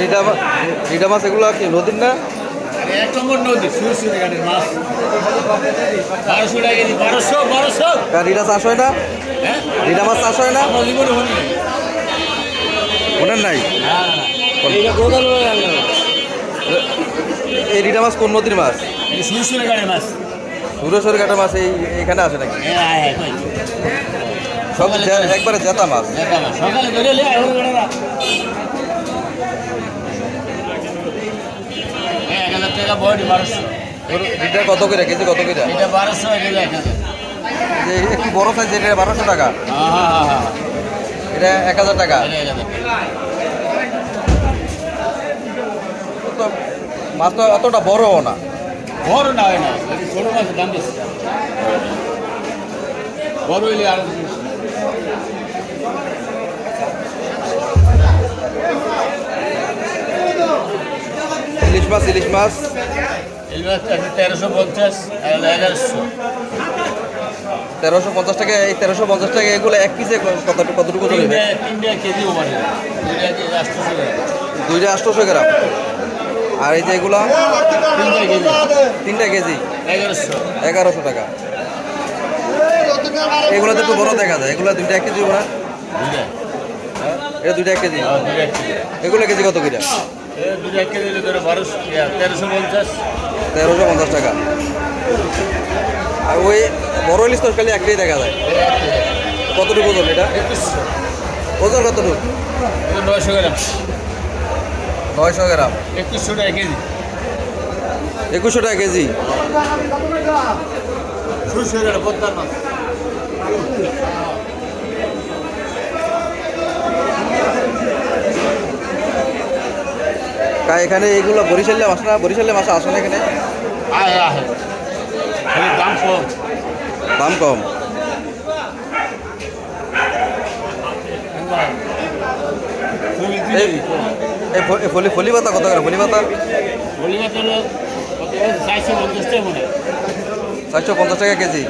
রিটা রিটা মাছ এগুলো কি নদীর না? এক নম্বর নদী সুরসুরি ঘাটের মাছ। বারোশো টাকা কেজি বারোশো বারোশো। রিটা চাষ হয় না? হ্যাঁ? রিটা মাছ চাষ হয় না? জীবনে ওনার নাই? হ্যাঁ। এই রিটা মাছ কোন নদীর মাছ? সুরসুরি ঘাটের মাছ। সুরেশ্বর ঘাটা মাছ এই এখানে আসে নাকি? হ্যাঁ সব একবারে জেতা মাছ। মাছ। সকালে ধরে লে এখন বেড়া এক হাজার টাকা বডি বারোশো। রিটা কত করে? কেজি কত করে? এটা বারোশো এটা এক হাজার। যে একটু বড় সাইজ এটা বারোশো টাকা। হ্যাঁ হ্যাঁ হ্যাঁ এটা এক হাজার টাকা। এটা এক হাজার তো মাছ তো অতটা বড়ও না। বড় না হয় না ছোট মাছের দাম বেশি। বড় হইলে আরও মাছ। ইলিশ মাছ তেরোশো পঞ্চাশ এগারোশো। তেরোশো পঞ্চাশ টাকা এই তেরোশো পঞ্চাশ টাকা এগুলো এক পিসে কত কতটুকু ওভার দুইটা আটশোশো আটশোশো গ্রাম। আর এই যে এগুলো? তিনটা কেজি। এগারোশো। টাকা। এগুলো তো একটু বড় দেখা যায়। এগুলো দুইটা এক কেজি দুইটা। এটা দুইটা এক কেজি। এগুলো কেজি কত করে? তেরোশো পঞ্চাশ। টাকা। আর ওই বড় ইলিশ তো খালি একটাই দেখা যায়। কতটুকু ওজন এটা? ওজন কতটুকু? এটা নয়শো গ্রাম। নয়শো গ্রাম। একুশশো টাকা কেজি। একুশশো টাকা কেজি। সুরশো কা এখানে এইগুলো বরিশালে মাছ না? বরিশালে মাছ আসে না এখানে? দাম কম। দাম কম। ফলি ফলি পাতা কত করে? ফলি পাতা? চারশো পঞ্চাশ টাকা মনে হয়। চারশো পঞ্চাশ টাকা কেজি।